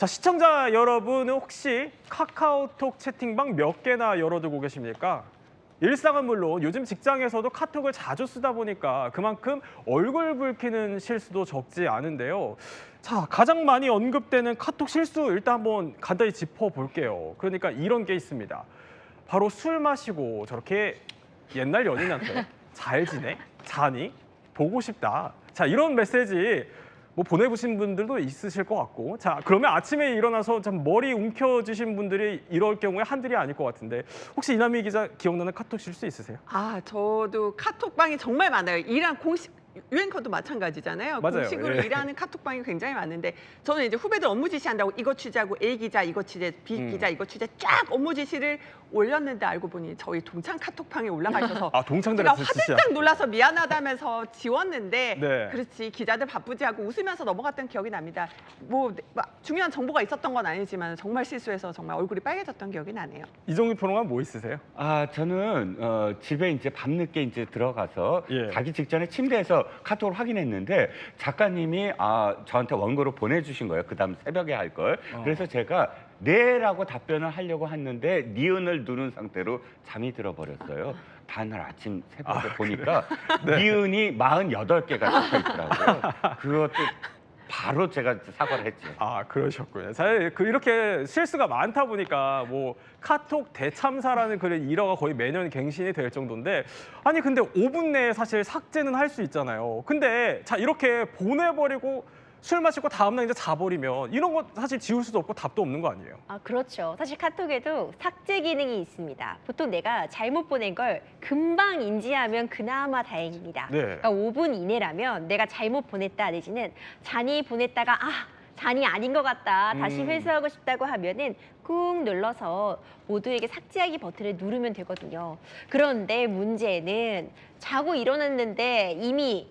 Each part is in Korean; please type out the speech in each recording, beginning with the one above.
자, 시청자 여러분은 혹시 카카오톡 채팅방 몇 개나 열어두고 계십니까? 일상은 물론 요즘 직장에서도 카톡을 자주 쓰다 보니까 그만큼 얼굴 붉히는 실수도 적지 않은데요. 자, 가장 많이 언급되는 카톡 실수 일단 한번 간단히 짚어볼게요. 그러니까 이런 게 있습니다. 바로 술 마시고 저렇게 옛날 연인한테 잘 지내? 자니? 보고 싶다. 자, 이런 메시지 뭐 보내보신 분들도 있으실 것 같고 자 그러면 아침에 일어나서 참 머리 움켜쥐신 분들이 이럴 경우에 한둘이 아닐 것 같은데 혹시 이남희 기자 기억나는 카톡 실수 있으세요? 아, 저도 카톡방이 정말 많아요. 일한 공식 유행커도 마찬가지잖아요. 맞아요. 공식으로 예. 일하는 카톡방이 굉장히 많은데 저는 이제 후배들 업무 지시한다고 이거 취재하고 A 기자 이거 취재, B 음. 기자 이거 취재 쫙 업무 지시를 올렸는데 알고 보니 저희 동창 카톡방에 올라가셔서 아 동창들한테 제가 진짜 화들짝 놀라서 미안하다면서 지웠는데 네. 그렇지 기자들 바쁘지 하고 웃으면서 넘어갔던 기억이 납니다. 뭐막 중요한 정보가 있었던 건 아니지만 정말 실수해서 정말 얼굴이 빨개졌던 기억이 나네요. 이종규 평론가 뭐 있으세요? 아 저는 어, 집에 이제 밤늦게 이제 들어가서 예. 자기 직전에 침대에서 카톡을 확인했는데 작가님이 아 저한테 원고로 보내주신 거예요. 그다음 새벽에 할 걸. 어. 그래서 제가 네라고 답변을 하려고 했는데 니은을 누른 상태로 잠이 들어버렸어요. 다음날 아침 새벽에 아, 보니까 네. 니은이 48개가 적혀 있더라고요. 그것도 바로 제가 사과를 했죠. 아 그러셨군요. 사실 그 이렇게 실수가 많다 보니까 뭐 카톡 대참사라는 글의 일화가 거의 매년 갱신이 될 정도인데 아니 근데 5분 내에 사실 삭제는 할 수 있잖아요. 근데 자 이렇게 보내버리고 술 마시고 다음날 이제 자버리면 이런 거 사실 지울 수도 없고 답도 없는 거 아니에요? 아, 그렇죠. 사실 카톡에도 삭제 기능이 있습니다. 보통 내가 잘못 보낸 걸 금방 인지하면 그나마 다행입니다. 네. 그러니까 5분 이내라면 내가 잘못 보냈다 내지는 잔이 보냈다가 아 잔이 아닌 것 같다 다시 음. 회수하고 싶다고 하면은 꾹 눌러서 모두에게 삭제하기 버튼을 누르면 되거든요. 그런데 문제는 자고 일어났는데 이미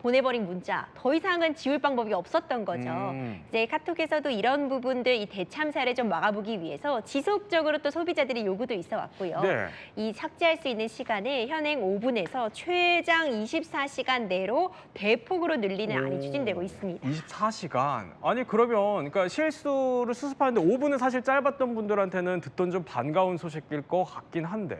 보내버린 문자 더 이상은 지울 방법이 없었던 거죠. 음. 이제 카톡에서도 이런 부분들 이 대참사를 좀 막아보기 위해서 지속적으로 또 소비자들의 요구도 있어 왔고요. 네. 이 삭제할 수 있는 시간을 현행 5분에서 최장 24시간 내로 대폭으로 늘리는 안이 오. 추진되고 있습니다. 24시간. 아니 그러면 그러니까 실수를 수습하는데 5분은 사실 짧았던 분들한테는 듣던 좀 반가운 소식일 것 같긴 한데.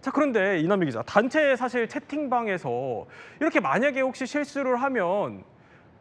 자 그런데 이남희 기자 단체 사실 채팅방에서 이렇게 만약에 혹시 실수 를 하면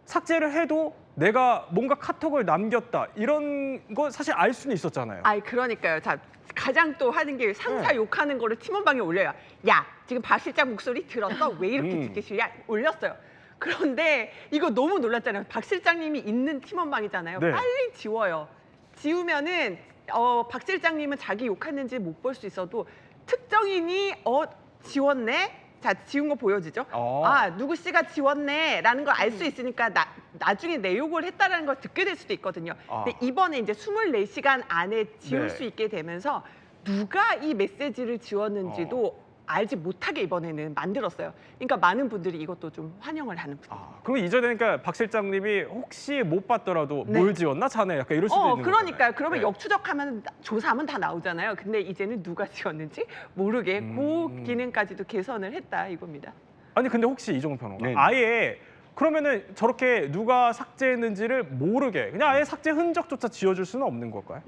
삭제를 해도 내가 뭔가 카톡을 남겼다 이런 거 사실 알 수는 있었잖아요. 아이 그러니까요. 자 가장 또 하는 게 상사 네. 욕하는 거를 팀원방에 올려요. 야 지금 박 실장 목소리 들었어? 왜 이렇게 음. 듣기 싫냐? 올렸어요. 그런데 이거 너무 놀랐잖아요. 박 실장님이 있는 팀원방이잖아요. 네. 빨리 지워요. 지우면은 어, 박 실장님은 자기 욕했는지 못 볼 수 있어도 특정인이 어 지웠네. 자 지운 거 보여지죠? 어. 아 누구 씨가 지웠네라는 걸 알 수 있으니까 나, 나중에 내 욕을 했다라는 걸 듣게 될 수도 있거든요. 아. 근데 이번에 이제 24시간 안에 지울 네. 수 있게 되면서 누가 이 메시지를 지웠는지도 알지 못하게 이번에는 만들었어요. 그러니까 많은 분들이 이것도 좀 환영을 하는 분들. 아, 그럼 이전에 그러니까 박 실장님이 혹시 못 봤더라도 네. 뭘 지웠나 자네 약간 이럴 수도 어, 있는 그러니까요. 거잖아요. 그러면 네. 역추적하면 나- 조사하면 다 나오잖아요. 근데 이제는 누가 지웠는지 모르게 음. 그 기능까지도 개선을 했다 이겁니다. 아니 근데 혹시 이종훈 평론가 네네. 아예 그러면은 저렇게 누가 삭제했는지를 모르게 그냥 아예 삭제 흔적조차 지워줄 수는 없는 걸까요?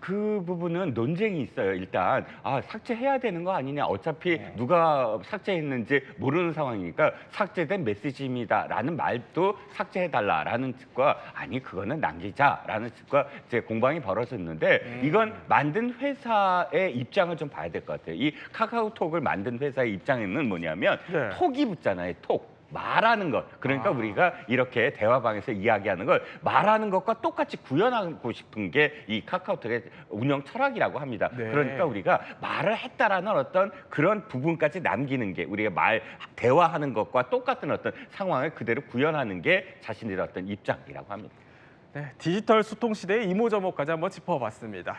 그 부분은 논쟁이 있어요. 일단 아 삭제해야 되는 거 아니냐. 어차피 네. 누가 삭제했는지 모르는 상황이니까 삭제된 메시지입니다라는 말도 삭제해달라라는 측과 아니 그거는 남기자라는 측과 이제 공방이 벌어졌는데 음. 이건 만든 회사의 입장을 좀 봐야 될 것 같아요. 이 카카오톡을 만든 회사의 입장에는 뭐냐면 네. 톡이 붙잖아요. 톡. 말하는 것. 그러니까 아. 우리가 이렇게 대화방에서 이야기하는 걸 말하는 것과 똑같이 구현하고 싶은 게 이 카카오톡의 운영 철학이라고 합니다. 네. 그러니까 우리가 말을 했다라는 어떤 그런 부분까지 남기는 게 우리가 말 대화하는 것과 똑같은 어떤 상황을 그대로 구현하는 게 자신들의 어떤 입장이라고 합니다. 네, 디지털 소통 시대의 이모저모까지 한번 짚어봤습니다.